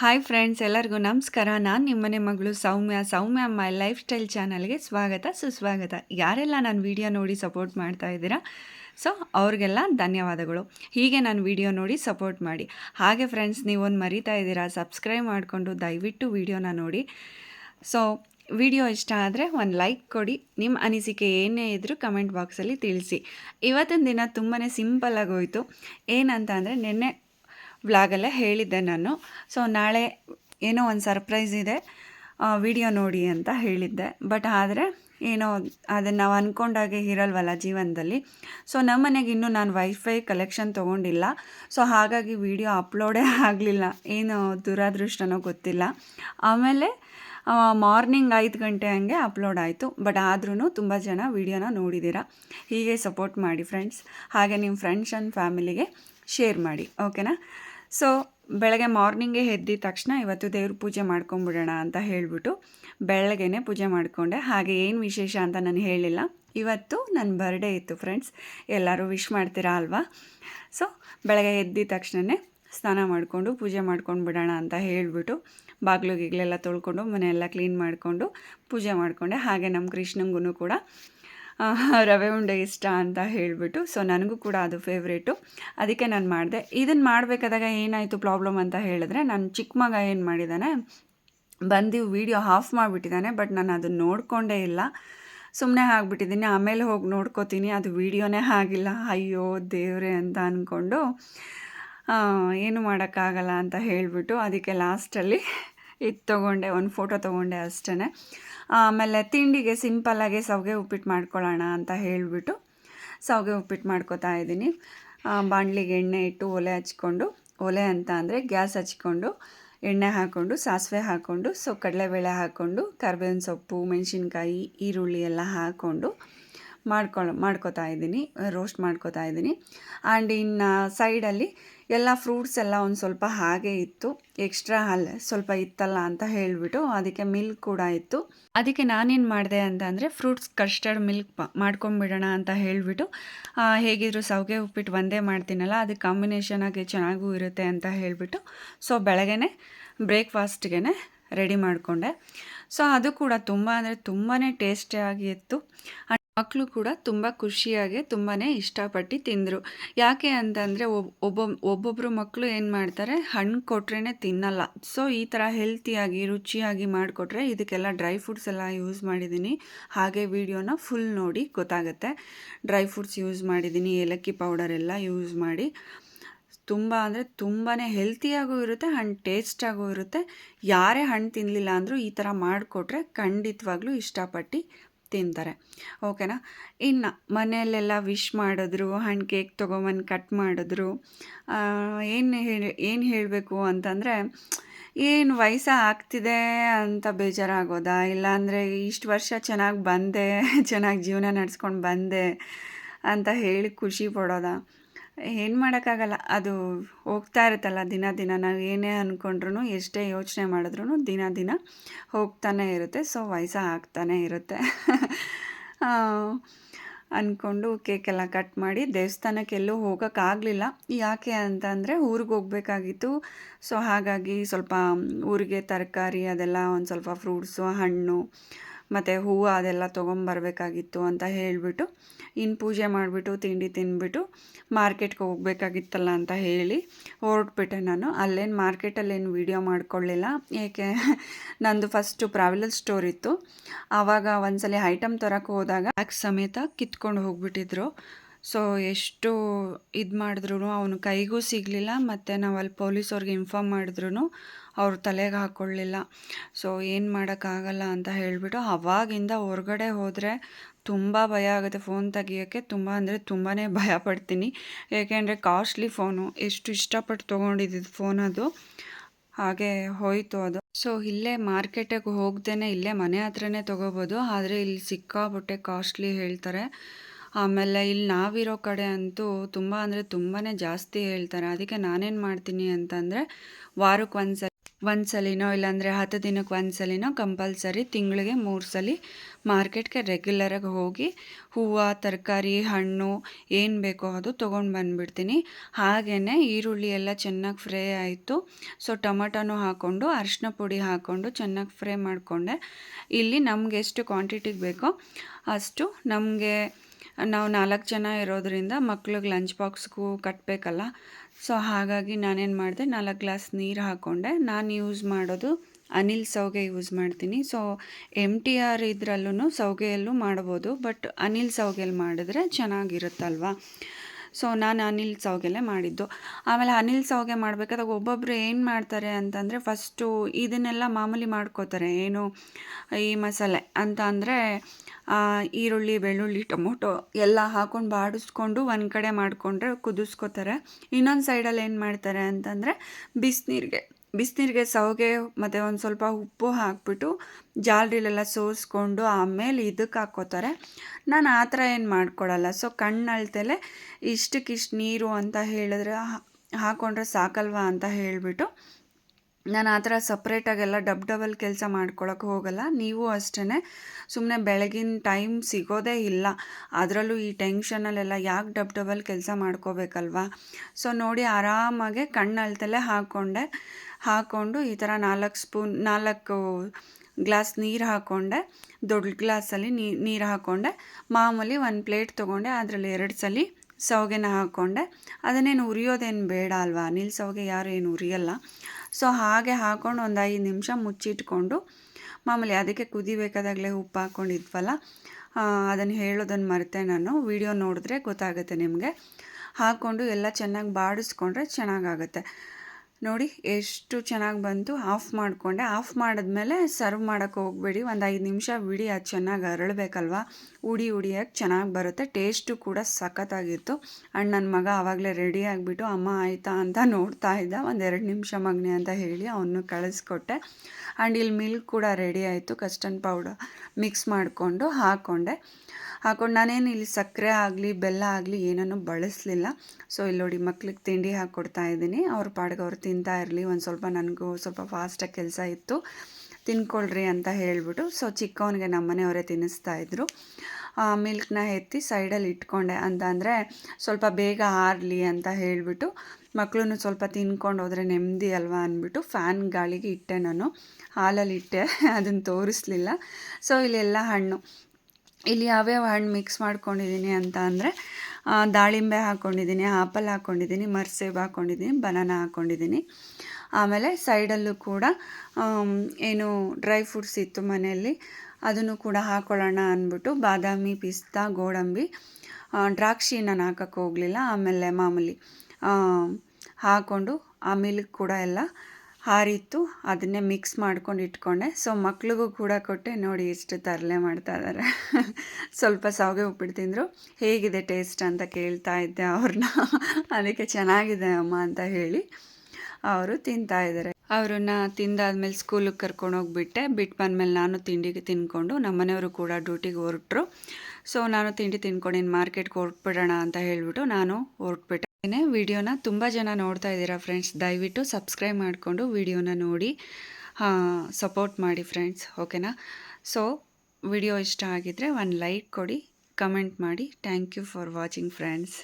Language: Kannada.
ಹಾಯ್ ಫ್ರೆಂಡ್ಸ್ ಎಲ್ಲರಿಗೂ ನಮಸ್ಕಾರ. ನಾನು ನಿಮ್ಮನೆ ಮಗಳು ಸೌಮ್ಯ. ಸೌಮ್ಯ ಮೈ ಲೈಫ್ ಸ್ಟೈಲ್ ಚಾನಲ್ಗೆ ಸ್ವಾಗತ, ಸುಸ್ವಾಗತ. ಯಾರೆಲ್ಲ ನಾನು ವಿಡಿಯೋ ನೋಡಿ ಸಪೋರ್ಟ್ ಮಾಡ್ತಾ ಇದ್ದೀರಾ? ಸೊ ಅವ್ರಿಗೆಲ್ಲ ಧನ್ಯವಾದಗಳು. ಹೀಗೆ ನಾನು ವಿಡಿಯೋ ನೋಡಿ ಸಪೋರ್ಟ್ ಮಾಡಿ. ಹಾಗೆ ಫ್ರೆಂಡ್ಸ್ ನೀವೊಂದು ಮರಿತಾ ಇದ್ದೀರಾ? ಸಬ್ಸ್ಕ್ರೈಬ್ ಮಾಡಿಕೊಂಡು ದಯವಿಟ್ಟು ವಿಡಿಯೋನ ನೋಡಿ. ಸೊ ವಿಡಿಯೋ ಇಷ್ಟ ಆದರೆ ಒಂದು ಲೈಕ್ ಕೊಡಿ. ನಿಮ್ಮ ಅನಿಸಿಕೆ ಏನೇ ಇದ್ದರೂ ಕಮೆಂಟ್ ಬಾಕ್ಸಲ್ಲಿ ತಿಳಿಸಿ. ಇವತ್ತಿನ ದಿನ ತುಂಬಾ ಸಿಂಪಲ್ ಹೋಯಿತು. ಏನಂತ ಅಂದರೆ, ನಿನ್ನೆ ವ್ಲಾಗಲ್ಲೇ ಹೇಳಿದ್ದೆ ನಾನು. ಸೊ ನಾಳೆ ಏನೋ ಒಂದು ಸರ್ಪ್ರೈಸ್ ಇದೆ. ವಿಡಿಯೋ ನೋಡಿ ಅಂತ ಹೇಳಿದ್ದೆ. ಬಟ್ ಆದರೆ ಏನೋ ಅದನ್ನು ನಾವು ಅಂದ್ಕೊಂಡಾಗೆ ಇರಲ್ವಲ್ಲ ಜೀವನದಲ್ಲಿ. ಸೊ ನಮ್ಮ ಮನೆಗೆ ಇನ್ನೂ ನಾನು ವೈಫೈ ಕಲೆಕ್ಷನ್ ತೊಗೊಂಡಿಲ್ಲ. ಸೊ ಹಾಗಾಗಿ ವಿಡಿಯೋ ಅಪ್ಲೋಡೇ ಆಗಲಿಲ್ಲ. ಏನು ದುರಾದೃಷ್ಟನೋ ಗೊತ್ತಿಲ್ಲ. ಆಮೇಲೆ ಮಾರ್ನಿಂಗ್ ಐದು ಗಂಟೆ ಹಂಗೆ ಅಪ್ಲೋಡ್ ಆಯಿತು. ಬಟ್ ಆದ್ರೂ ತುಂಬ ಜನ ವಿಡಿಯೋನ ನೋಡಿದ್ದೀರಾ ಹೀಗೆ ಸಪೋರ್ಟ್ ಮಾಡಿ ಫ್ರೆಂಡ್ಸ್ ಹಾಗೆ ನಿಮ್ಮ ಫ್ರೆಂಡ್ಸ್ ಆ್ಯಂಡ್ ಫ್ಯಾಮಿಲಿಗೆ ಶೇರ್ ಮಾಡಿ. ಓಕೆನಾ ಸೊ, ಬೆಳಗ್ಗೆ ಮಾರ್ನಿಂಗೇ ಎದ್ದಿದ ತಕ್ಷಣ ಇವತ್ತು ದೇವ್ರ ಪೂಜೆ ಮಾಡ್ಕೊಂಬಿಡೋಣ ಅಂತ ಹೇಳಿಬಿಟ್ಟು ಬೆಳಗ್ಗೆನೆ ಪೂಜೆ ಮಾಡಿಕೊಂಡೆ. ಹಾಗೆ ಏನು ವಿಶೇಷ ಅಂತ ನಾನು ಹೇಳಿಲ್ಲ. ಇವತ್ತು ನನ್ನ ಬರ್ಡೇ ಇತ್ತು ಫ್ರೆಂಡ್ಸ್ ಎಲ್ಲರೂ ವಿಶ್ ಮಾಡ್ತೀರಾ ಅಲ್ವಾ? ಸೊ, ಬೆಳಗ್ಗೆ ಎದ್ದಿದ ತಕ್ಷಣವೇ ಸ್ನಾನ ಮಾಡಿಕೊಂಡು ಪೂಜೆ ಮಾಡ್ಕೊಂಡು ಬಿಡೋಣ ಅಂತ ಹೇಳಿಬಿಟ್ಟು ಬಾಗಿಲು ಗಿಗ್ಲೆಲ್ಲ ತೊಳ್ಕೊಂಡು ಮನೆಯೆಲ್ಲ ಕ್ಲೀನ್ ಮಾಡಿಕೊಂಡು ಪೂಜೆ ಮಾಡಿಕೊಂಡೆ. ಹಾಗೆ ನಮ್ಮ ಕೃಷ್ಣಂಗೂ ಕೂಡ ರವೆ ಉಂಡೆ ಇಷ್ಟ ಅಂತ ಹೇಳಿಬಿಟ್ಟು ಸೊ ನನಗೂ ಕೂಡ ಅದು ಫೇವ್ರೇಟು ಅದಕ್ಕೆ ನಾನು ಮಾಡಿದೆ. ಇದನ್ನು ಮಾಡಬೇಕಾದಾಗ ಏನಾಯಿತು ಪ್ರಾಬ್ಲಮ್ ಅಂತ ಹೇಳಿದ್ರೆ ನನ್ನ ಚಿಕ್ಕ ಮಗ ಏನು ಮಾಡಿದ್ದಾನೆ ಬಂದು ವೀಡಿಯೋ ಆಫ್ ಮಾಡಿಬಿಟ್ಟಿದ್ದಾನೆ ಬಟ್ ನಾನು ಅದನ್ನು ನೋಡಿಕೊಂಡೇ ಇಲ್ಲ. ಸುಮ್ಮನೆ ಆಗಿಬಿಟ್ಟಿದ್ದೀನಿ ಆಮೇಲೆ ಹೋಗಿ ನೋಡ್ಕೋತೀನಿ. ಅದು ವೀಡಿಯೋನೇ ಆಗಿಲ್ಲ. ಅಯ್ಯೋ ದೇವ್ರೆ ಅಂತ ಅಂದ್ಕೊಂಡು ಏನು ಮಾಡೋಕ್ಕಾಗಲ್ಲ ಅಂತ ಹೇಳಿಬಿಟ್ಟು, ಅದಕ್ಕೆ ಲಾಸ್ಟಲ್ಲಿ ಇದು ತೊಗೊಂಡೆ, ಒಂದು ಫೋಟೋ ತೊಗೊಂಡೆ ಅಷ್ಟೇ ಆಮೇಲೆ ತಿಂಡಿಗೆ ಸಿಂಪಲ್ಲಾಗಿ ಸೌಗೆ ಉಪ್ಪಿಟ್ಟು ಮಾಡ್ಕೊಳ್ಳೋಣ ಅಂತ ಹೇಳಿಬಿಟ್ಟು ಸೌಗೆ ಉಪ್ಪಿಟ್ಟು ಮಾಡ್ಕೋತಾ ಇದ್ದೀನಿ. ಬಾಣಲಿಗೆ ಎಣ್ಣೆ ಇಟ್ಟು ಒಲೆ ಹಚ್ಕೊಂಡು, ಒಲೆ ಅಂತ ಅಂದರೆ ಗ್ಯಾಸ್ ಹಚ್ಕೊಂಡು, ಎಣ್ಣೆ ಹಾಕ್ಕೊಂಡು ಸಾಸಿವೆ ಹಾಕ್ಕೊಂಡು ಸೊ ಕಡಲೆಬೇಳೆ ಹಾಕ್ಕೊಂಡು ಕರ್ಬೇವಿನ ಸೊಪ್ಪು, ಮೆಣಸಿನ್ಕಾಯಿ, ಈರುಳ್ಳಿ ಎಲ್ಲ ಹಾಕ್ಕೊಂಡು ಮಾಡ್ಕೊಳ್ಳೋ ಮಾಡ್ಕೋತಾ ಇದ್ದೀನಿ ರೋಸ್ಟ್ ಮಾಡ್ಕೋತಾ ಇದ್ದೀನಿ. ಆ್ಯಂಡ್ ಇನ್ನು ಸೈಡಲ್ಲಿ ಎಲ್ಲ ಫ್ರೂಟ್ಸ್ ಎಲ್ಲ ಒಂದು ಸ್ವಲ್ಪ ಹಾಗೆ ಇತ್ತು. ಎಕ್ಸ್ಟ್ರಾ ಹಾಲು ಸ್ವಲ್ಪ ಇತ್ತಲ್ಲ ಅಂತ ಹೇಳಿಬಿಟ್ಟು ಅದಕ್ಕೆ ಮಿಲ್ಕ್ ಕೂಡ ಇತ್ತು. ಅದಕ್ಕೆ ನಾನೇನು ಮಾಡಿದೆ ಅಂತಂದರೆ ಫ್ರೂಟ್ಸ್ ಕಸ್ಟರ್ಡ್ ಮಿಲ್ಕ್ ಮಾಡ್ಕೊಂಬಿಡೋಣ ಅಂತ ಹೇಳಿಬಿಟ್ಟು ಹೇಗಿದ್ರು ಸೌಗೆ ಉಪ್ಪಿಟ್ಟು ಒಂದೇ ಮಾಡ್ತೀನಲ್ಲ, ಅದು ಕಾಂಬಿನೇಷನ್ ಆಗಿ ಚೆನ್ನಾಗೂ ಇರುತ್ತೆ ಅಂತ ಹೇಳಿಬಿಟ್ಟು ಸೊ ಬೆಳಗ್ಗೆ ಬ್ರೇಕ್ಫಾಸ್ಟ್ಗೆ ರೆಡಿ ಮಾಡಿಕೊಂಡೆ. ಸೊ ಅದು ಕೂಡ ತುಂಬ ಅಂದರೆ ತುಂಬಾ ಟೇಸ್ಟಿಯಾಗಿ ಇತ್ತು. ಮಕ್ಕಳು ಕೂಡ ತುಂಬ ಖುಷಿಯಾಗಿ ತುಂಬಾ ಇಷ್ಟಪಟ್ಟು ತಿಂದರು. ಯಾಕೆ ಅಂತಂದರೆ ಒಬ್ಬ ಒಬ್ಬೊಬ್ಬರು ಮಕ್ಕಳು ಏನು ಮಾಡ್ತಾರೆ? ಹಣ್ಣು ಕೊಟ್ರೇ ತಿನ್ನಲ್ಲ. ಸೊ ಈ ಥರ ಹೆಲ್ತಿಯಾಗಿ ರುಚಿಯಾಗಿ ಮಾಡಿಕೊಟ್ರೆ ಇದಕ್ಕೆಲ್ಲ ಡ್ರೈ ಫ್ರೂಟ್ಸ್ ಎಲ್ಲ ಯೂಸ್ ಮಾಡಿದ್ದೀನಿ ಹಾಗೆ ವಿಡಿಯೋನ ಫುಲ್ ನೋಡಿ ಗೊತ್ತಾಗುತ್ತೆ. ಡ್ರೈ ಫ್ರೂಟ್ಸ್ ಯೂಸ್ ಮಾಡಿದ್ದೀನಿ ಏಲಕ್ಕಿ ಪೌಡರ್ ಎಲ್ಲ ಯೂಸ್ ಮಾಡಿ. ತುಂಬ ಅಂದರೆ ತುಂಬಾ ಹೆಲ್ತಿಯಾಗೂ ಇರುತ್ತೆ, ಹಣ್ಣು ಟೇಸ್ಟಾಗೂ ಇರುತ್ತೆ. ಯಾರೇ ಹಣ್ಣು ತಿನ್ನಲಿಲ್ಲ ಅಂದರೂ ಈ ಥರ ಮಾಡಿಕೊಟ್ರೆ ಖಂಡಿತವಾಗ್ಲೂ ಇಷ್ಟಪಟ್ಟು ತಿಂತಾರೆ. ಓಕೆನಾ? ಇನ್ನು ಮನೆಯಲ್ಲೆಲ್ಲ ವಿಶ್ ಮಾಡಿದ್ರು, ಹಣ್ಣು ಕೇಕ್ ತೊಗೊಂಬಂದು ಕಟ್ ಮಾಡಿದ್ರು. ಏನು ಹೇಳಿ ಏನು ಹೇಳಬೇಕು ಅಂತಂದರೆ, ಏನು ವಯಸ್ಸ ಆಗ್ತಿದೆ ಅಂತ ಬೇಜಾರಾಗೋದಾ? ಇಲ್ಲಾಂದರೆ ಇಷ್ಟು ವರ್ಷ ಚೆನ್ನಾಗಿ ಬಂದೆ, ಚೆನ್ನಾಗಿ ಜೀವನ ನಡೆಸ್ಕೊಂಡು ಬಂದೆ ಅಂತ ಹೇಳಿ ಖುಷಿ ಪಡೋದಾ? ಏನು ಮಾಡೋಕ್ಕಾಗಲ್ಲ. ಅದು ಹೋಗ್ತಾ ಇರುತ್ತಲ್ಲ ದಿನ ದಿನ. ನಾವು ಏನೇ ಅಂದ್ಕೊಂಡ್ರು ಎಷ್ಟೇ ಯೋಚನೆ ಮಾಡಿದ್ರು ದಿನ ದಿನ ಹೋಗ್ತಾನೆ ಇರುತ್ತೆ. ಸೊ, ವಯಸ್ಸ ಆಗ್ತಾನೆ ಇರುತ್ತೆ. ಅಂದ್ಕೊಂಡು ಕೇಕೆಲ್ಲ ಕಟ್ ಮಾಡಿ ದೇವಸ್ಥಾನಕ್ಕೆ ಎಲ್ಲೂ ಹೋಗೋಕ್ಕಾಗಲಿಲ್ಲ. ಯಾಕೆ ಅಂತಂದರೆ ಊರಿಗೆ ಹೋಗಬೇಕಾಗಿತ್ತು. ಸೊ, ಹಾಗಾಗಿ ಸ್ವಲ್ಪ ಊರಿಗೆ ತರಕಾರಿ ಅದೆಲ್ಲ ಒಂದು ಸ್ವಲ್ಪ ಫ್ರೂಟ್ಸು ಹಣ್ಣು ಮತ್ತು ಹೂವು ಅದೆಲ್ಲ ತೊಗೊಂಬರ್ಬೇಕಾಗಿತ್ತು ಅಂತ ಹೇಳಿಬಿಟ್ಟು ಇನ್ನು ಪೂಜೆ ಮಾಡಿಬಿಟ್ಟು, ತಿಂಡಿ ತಿಂದ್ಬಿಟ್ಟು ಮಾರ್ಕೆಟ್ಗೆ ಹೋಗ್ಬೇಕಾಗಿತ್ತಲ್ಲ ಅಂತ ಹೇಳಿ ಹೊರಟ್ಬಿಟ್ಟೆ ನಾನು. ಅಲ್ಲೇನು ಮಾರ್ಕೆಟಲ್ಲೇನು ವೀಡಿಯೋ ಮಾಡ್ಕೊಳ್ಳಿಲ್ಲ. ಏಕೆ? ನಂದು ಫಸ್ಟು ಪ್ರಾವೆಲರ್ ಸ್ಟೋರ್ ಇತ್ತು. ಆವಾಗ ಒಂದ್ಸಲ ಐಟಮ್ ತರಕ್ಕೆ ಹೋದಾಗ ಸಮೇತ ಕಿತ್ಕೊಂಡು ಹೋಗ್ಬಿಟ್ಟಿದ್ರು. ಸೊ ಎಷ್ಟು ಇದು ಮಾಡಿದ್ರು ಅವನು ಕೈಗೂ ಸಿಗಲಿಲ್ಲ, ಮತ್ತು ನಾವು ಅಲ್ಲಿ ಪೊಲೀಸವ್ರಿಗೆ ಇನ್ಫಾರ್ಮ್ ಮಾಡಿದ್ರು ಅವ್ರು ತಲೆಗೆ ಹಾಕ್ಕೊಳ್ಳಿಲ್ಲ ಸೊ ಏನು ಮಾಡೋಕ್ಕಾಗಲ್ಲ ಅಂತ ಹೇಳಿಬಿಟ್ಟು ಅವಾಗಿಂದ ಹೊರಗಡೆ ಹೋದರೆ ತುಂಬ ಭಯ ಆಗುತ್ತೆ. ಫೋನ್ ತೆಗಿಯೋಕ್ಕೆ ತುಂಬ ಅಂದರೆ ತುಂಬಾ ಭಯ ಪಡ್ತೀನಿ. ಏಕೆಂದರೆ ಕಾಸ್ಟ್ಲಿ ಫೋನು ಎಷ್ಟು ಇಷ್ಟಪಟ್ಟು ತೊಗೊಂಡಿದ್ದು ಫೋನ್ ಅದು. ಹಾಗೆ ಹೋಯಿತು ಅದು. ಸೊ ಇಲ್ಲೇ ಮಾರ್ಕೆಟಿಗೆ ಹೋಗ್ದೇ ಇಲ್ಲೇ ಮನೆ ಹತ್ರನೇ ತೊಗೋಬೋದು. ಆದರೆ ಇಲ್ಲಿ ಸಿಕ್ಕಾಬಿಟ್ಟೆ ಕಾಸ್ಟ್ಲಿ ಹೇಳ್ತಾರೆ. ಆಮೇಲೆ ಇಲ್ಲಿ ನಾವಿರೋ ಕಡೆ ಅಂತೂ ತುಂಬ ಅಂದರೆ ತುಂಬಾ ಜಾಸ್ತಿ ಹೇಳ್ತಾರೆ. ಅದಕ್ಕೆ ನಾನೇನು ಮಾಡ್ತೀನಿ ಅಂತಂದರೆ ವಾರಕ್ಕೆ ಒಂದು ಒಂದು ಸಲಿನೋ ಇಲ್ಲಾಂದರೆ ಹತ್ತು ದಿನಕ್ಕೆ ಒಂದು ಸಲಿನೋ ಕಂಪಲ್ಸರಿ ತಿಂಗಳಿಗೆ ಮೂರು ಸಲ ಮಾರ್ಕೆಟ್ಗೆ ರೆಗ್ಯುಲರಾಗಿ ಹೋಗಿ ಹೂವು, ತರಕಾರಿ, ಹಣ್ಣು ಏನು ಬೇಕೋ ಅದು ತೊಗೊಂಡು ಬಂದುಬಿಡ್ತೀನಿ. ಹಾಗೆಯೇ ಈರುಳ್ಳಿ ಎಲ್ಲ ಚೆನ್ನಾಗಿ ಫ್ರೈ ಆಯಿತು. ಸೊ ಟೊಮಟೊನೂ ಹಾಕ್ಕೊಂಡು ಅರಿಶಿನ ಪುಡಿ ಹಾಕ್ಕೊಂಡು ಚೆನ್ನಾಗಿ ಫ್ರೈ ಮಾಡಿಕೊಂಡೆ. ಇಲ್ಲಿ ನಮಗೆ ಎಷ್ಟು ಕ್ವಾಂಟಿಟಿಗೆ ಬೇಕೋ ಅಷ್ಟು ನಮಗೆ ನಾವು ನಾಲ್ಕು ಜನ ಇರೋದರಿಂದ ಮಕ್ಳಿಗೆ ಲಂಚ್ ಬಾಕ್ಸ್ಗೂ ಕಟ್ಟಬೇಕಲ್ಲ ಸೊ ಹಾಗಾಗಿ ನಾನೇನು ಮಾಡಿದೆ, ನಾಲ್ಕು ಗ್ಲಾಸ್ ನೀರು ಹಾಕ್ಕೊಂಡೆ ನಾನು ಯೂಸ್ ಮಾಡೋದು ಅನಿಲ್ ಸೌಗೆ ಯೂಸ್ ಮಾಡ್ತೀನಿ. ಸೊ ಎಂ ಟಿ ಆರ್ ಇದರಲ್ಲೂ ಸೌಗೆಯಲ್ಲೂ ಮಾಡ್ಬೋದು ಬಟ್ ಅನಿಲ್ ಸೌಗೆಯಲ್ಲಿ ಮಾಡಿದ್ರೆ ಚೆನ್ನಾಗಿರುತ್ತಲ್ವ? ಸೊ ನಾನು ಅನಿಲ್ ಸೌಗೆಲ್ಲೇ ಮಾಡಿದ್ದು. ಆಮೇಲೆ ಅನಿಲ್ ಸೌಗೆ ಮಾಡಬೇಕಾದಾಗ ಒಬ್ಬೊಬ್ಬರು ಏನು ಮಾಡ್ತಾರೆ ಅಂತಂದರೆ ಫಸ್ಟು ಇದನ್ನೆಲ್ಲ ಮಾಮೂಲಿ ಮಾಡ್ಕೋತಾರೆ. ಏನು ಈ ಮಸಾಲೆ ಅಂತ ಅಂದರೆ ಈರುಳ್ಳಿ, ಬೆಳ್ಳುಳ್ಳಿ, ಟೊಮೊಟೊ ಎಲ್ಲ ಹಾಕ್ಕೊಂಡು ಬಾಡಿಸ್ಕೊಂಡು ಒಂದು ಕಡೆ ಮಾಡಿಕೊಂಡ್ರೆ ಕುದಿಸ್ಕೋತಾರೆ. ಇನ್ನೊಂದು ಸೈಡಲ್ಲಿ ಏನು ಮಾಡ್ತಾರೆ ಅಂತಂದರೆ ಬಿಸಿನೀರಿಗೆ ಬಿಸಿನೀರಿಗೆ ಸೌಗೆ ಮತ್ತು ಒಂದು ಸ್ವಲ್ಪ ಉಪ್ಪು ಹಾಕ್ಬಿಟ್ಟು ಜಾಲ್ರಿಲೆಲ್ಲ ಸೋಸ್ಕೊಂಡು ಆಮೇಲೆ ಇದಕ್ಕೆ ಹಾಕ್ಕೋತಾರೆ. ನಾನು ಆ ಥರ ಏನು ಮಾಡ್ಕೊಳಲ್ಲ. ಸೊ ಕಣ್ಣು ಇಷ್ಟಕ್ಕಿಷ್ಟು ನೀರು ಅಂತ ಹೇಳಿದ್ರೆ ಹಾಕ್ಕೊಂಡ್ರೆ ಸಾಕಲ್ವಾ ಅಂತ ಹೇಳಿಬಿಟ್ಟು ನಾನು ಆ ಥರ ಸಪ್ರೇಟಾಗೆಲ್ಲ ಡಬ್ ಡಬಲ್ ಕೆಲಸ ಮಾಡ್ಕೊಳಕ್ಕೆ ಹೋಗಲ್ಲ. ನೀವು ಅಷ್ಟೇ ಸುಮ್ಮನೆ ಬೆಳಗಿನ ಟೈಮ್ ಸಿಗೋದೇ ಇಲ್ಲ. ಅದರಲ್ಲೂ ಈ ಟೆನ್ಷನಲ್ಲೆಲ್ಲ ಯಾಕೆ ಡಬ್ ಡಬಲ್ ಕೆಲಸ ಮಾಡ್ಕೋಬೇಕಲ್ವಾ? ಸೊ ನೋಡಿ ಆರಾಮಾಗೆ ಕಣ್ಣು ಹಾಕ್ಕೊಂಡೆ ಹಾಕ್ಕೊಂಡು ಈ ಥರ ನಾಲ್ಕು ಸ್ಪೂನ್, ನಾಲ್ಕು ಗ್ಲಾಸ್ ನೀರು ಹಾಕ್ಕೊಂಡೆ ದೊಡ್ಡ ಗ್ಲಾಸಲ್ಲಿ ನೀರು ಹಾಕ್ಕೊಂಡೆ ಮಾಮೂಲಿ ಒಂದು ಪ್ಲೇಟ್ ತೊಗೊಂಡೆ. ಅದರಲ್ಲಿ ಎರಡು ಸಲ ಸೌಗೆನ ಹಾಕ್ಕೊಂಡೆ ಅದನ್ನೇನು ಉರಿಯೋದೇನು ಬೇಡ ಅಲ್ವಾ? ಅನಿಲ್ ಸೌಗೆ ಯಾರು ಏನು ಉರಿಯಲ್ಲ. ಸೊ ಹಾಗೆ ಹಾಕ್ಕೊಂಡು ಒಂದು ಐದು ನಿಮಿಷ ಮುಚ್ಚಿಟ್ಕೊಂಡು ಮಾಮೂಲಿ ಅದಕ್ಕೆ ಕುದಿಬೇಕಾದಾಗಲೇ ಉಪ್ಪು ಹಾಕ್ಕೊಂಡಿದ್ವಲ್ಲ ಅದನ್ನು ಹೇಳೋದನ್ನು ಮರೆತೆ ನಾನು. ವಿಡಿಯೋ ನೋಡಿದ್ರೆ ಗೊತ್ತಾಗುತ್ತೆ ನಿಮಗೆ. ಹಾಕ್ಕೊಂಡು ಎಲ್ಲ ಚೆನ್ನಾಗಿ ಬಾಡಿಸ್ಕೊಂಡ್ರೆ ಚೆನ್ನಾಗಾಗುತ್ತೆ. ನೋಡಿ ಎಷ್ಟು ಚೆನ್ನಾಗಿ ಬಂತು. ಆಫ್ ಮಾಡಿಕೊಂಡೆ. ಆಫ್ ಮಾಡಿದ್ಮೇಲೆ ಸರ್ವ್ ಮಾಡೋಕ್ಕೆ ಹೋಗಬೇಡಿ. ಒಂದು ಐದು ನಿಮಿಷ ಬಿಡಿ, ಅದು ಚೆನ್ನಾಗಿ ಅರಳಬೇಕಲ್ವ? ಉಡಿ ಉಡಿಯಾಗಿ ಚೆನ್ನಾಗಿ ಬರುತ್ತೆ. ಟೇಸ್ಟು ಕೂಡ ಸಖತ್ತಾಗಿತ್ತು. ಆ್ಯಂಡ್ ನನ್ನ ಮಗ ಆವಾಗಲೇ ರೆಡಿ ಆಗಿಬಿಟ್ಟು, ಅಮ್ಮ, ಆಯಿತಾ? ಅಂತ ನೋಡ್ತಾ ಇದ್ದ. ಒಂದು ಎರಡು ನಿಮಿಷ ಮಗನೆ ಅಂತ ಹೇಳಿ ಅವನು ಕಳಿಸ್ಕೊಟ್ಟೆ. ಆ್ಯಂಡ್ ಇಲ್ಲಿ ಮಿಲ್ಕ್ ಕೂಡ ರೆಡಿ ಆಯಿತು. ಕಸ್ಟರ್ಡ್ ಪೌಡರ್ ಮಿಕ್ಸ್ ಮಾಡಿಕೊಂಡು ಹಾಕ್ಕೊಂಡೆ ಹಾಕೊಂಡು ನಾನೇನು ಇಲ್ಲಿ ಸಕ್ಕರೆ ಆಗಲಿ, ಬೆಲ್ಲ ಆಗಲಿ, ಏನನ್ನು ಬಳಸಲಿಲ್ಲ. ಸೊ ಇಲ್ಲಿ ನೋಡಿ ಮಕ್ಳಿಗೆ ತಿಂಡಿ ಹಾಕ್ಕೊಡ್ತಾ ಇದ್ದೀನಿ. ಅವ್ರ ಪಾಡ್ಗೆ ತಿಂತಾ ಇರಲಿ, ಒಂದು ಸ್ವಲ್ಪ ನನಗೂ ಸ್ವಲ್ಪ ಫಾಸ್ಟಾಗಿ ಕೆಲಸ ಇತ್ತು. ತಿನ್ಕೊಳ್ರಿ ಅಂತ ಹೇಳಿಬಿಟ್ಟು ಸೊ ಚಿಕ್ಕವನಿಗೆ ನಮ್ಮನೆಯವರೇ ತಿನ್ನಿಸ್ತಾ ಇದ್ದರು ಮಿಲ್ಕ್ನ ಎತ್ತಿ ಸೈಡಲ್ಲಿ ಇಟ್ಕೊಂಡೆ. ಅಂತ ಅಂದರೆ ಸ್ವಲ್ಪ ಬೇಗ ಆರಲಿ ಅಂತ ಹೇಳಿಬಿಟ್ಟು ಮಕ್ಕಳು ಸ್ವಲ್ಪ ತಿನ್ಕೊಂಡು ಹೋದರೆ ನೆಮ್ಮದಿ ಅಲ್ವಾ ಅಂದ್ಬಿಟ್ಟು ಫ್ಯಾನ್ ಗಾಳಿಗೆ ಇಟ್ಟೆ ನಾನು. ಹಾಲಲ್ಲಿ ಇಟ್ಟೆ ಅದನ್ನು ತೋರಿಸ್ಲಿಲ್ಲ. ಸೊ ಇಲ್ಲೆಲ್ಲ ಹಣ್ಣು. ಇಲ್ಲಿ ಯಾವ್ಯಾವ ಹಣ್ಣು ಮಿಕ್ಸ್ ಮಾಡ್ಕೊಂಡಿದ್ದೀನಿ ಅಂತ ಅಂದರೆ ದಾಳಿಂಬೆ ಹಾಕ್ಕೊಂಡಿದ್ದೀನಿ ಆಪಲ್ ಹಾಕ್ಕೊಂಡಿದ್ದೀನಿ ಮರ್ಸೇಬ್ ಹಾಕ್ಕೊಂಡಿದ್ದೀನಿ ಬನಾನ ಹಾಕ್ಕೊಂಡಿದ್ದೀನಿ ಆಮೇಲೆ ಸೈಡಲ್ಲೂ ಕೂಡ ಏನು ಡ್ರೈ ಫ್ರೂಟ್ಸ್ ಇತ್ತು ಮನೆಯಲ್ಲಿ, ಅದನ್ನು ಕೂಡ ಹಾಕ್ಕೊಳ್ಳೋಣ ಅಂದ್ಬಿಟ್ಟು ಬಾದಾಮಿ, ಪಿಸ್ತಾ, ಗೋಡಂಬಿ ದ್ರಾಕ್ಷಿ ನಾನು ಹಾಕೋಕ್ಕೆ ಹೋಗಲಿಲ್ಲ. ಆಮೇಲೆ ಮಾಮೂಲಿ ಹಾಕ್ಕೊಂಡು ಆ ಮಿಲ್ಕ್ ಕೂಡ ಎಲ್ಲ ಹಾರಿತ್ತು, ಅದನ್ನೇ ಮಿಕ್ಸ್ ಮಾಡ್ಕೊಂಡು ಇಟ್ಕೊಂಡೆ. ಸೊ ಮಕ್ಳಿಗೂ ಕೂಡ ಕೊಟ್ಟೆ, ನೋಡಿ ಎಷ್ಟು ತರಲೆ ಮಾಡ್ತಾ ಇದ್ದಾರೆ ಸ್ವಲ್ಪ ಸಾವಿಗೆ ಉಪ್ಪಿಟ್ಟು ತಿಂದರು. ಹೇಗಿದೆ ಟೇಸ್ಟ್ ಅಂತ ಕೇಳ್ತಾ ಇದ್ದೆ ಅವ್ರನ್ನ ಅದಕ್ಕೆ ಚೆನ್ನಾಗಿದೆ ಅಮ್ಮ ಅಂತ ಹೇಳಿ ಅವರು ತಿಂತಾ ಇದ್ದಾರೆ ಅವ್ರನ್ನ ತಿಂದಾದ್ಮೇಲೆ ಸ್ಕೂಲಿಗೆ ಕರ್ಕೊಂಡು ಹೋಗ್ಬಿಟ್ಟೆ. ಬಿಟ್ಟು ಬಂದಮೇಲೆ ನಾನು ತಿಂಡಿಗೆ ತಿನ್ಕೊಂಡು ನಮ್ಮನೆಯವರು ಕೂಡ ಡ್ಯೂಟಿಗೆ ಹೊರಟರು. ಸೊ ನಾನು ತಿಂಡಿ ತಿನ್ಕೊಂಡು ಇನ್ನು ಮಾರ್ಕೆಟ್ಗೆ ಹೊರಟ್ಬಿಡೋಣ ಅಂತ ಹೇಳಿಬಿಟ್ಟು ನಾನು ಹೊರಟ್ಬಿಟ್ಟೆ. ವಿಡಿಯೋನ ತುಂಬ ಜನ ನೋಡ್ತಾ ಇದ್ದೀರಾ ಫ್ರೆಂಡ್ಸ್ ದಯವಿಟ್ಟು ಸಬ್ಸ್ಕ್ರೈಬ್ ಮಾಡಿಕೊಂಡು ವಿಡಿಯೋನ ನೋಡಿ ಸಪೋರ್ಟ್ ಮಾಡಿ ಫ್ರೆಂಡ್ಸ್ ಓಕೆನಾ ಸೊ ವಿಡಿಯೋ ಇಷ್ಟ ಆಗಿದ್ದರೆ ಒಂದು ಲೈಕ್ ಕೊಡಿ ಕಮೆಂಟ್ ಮಾಡಿ thank you for watching friends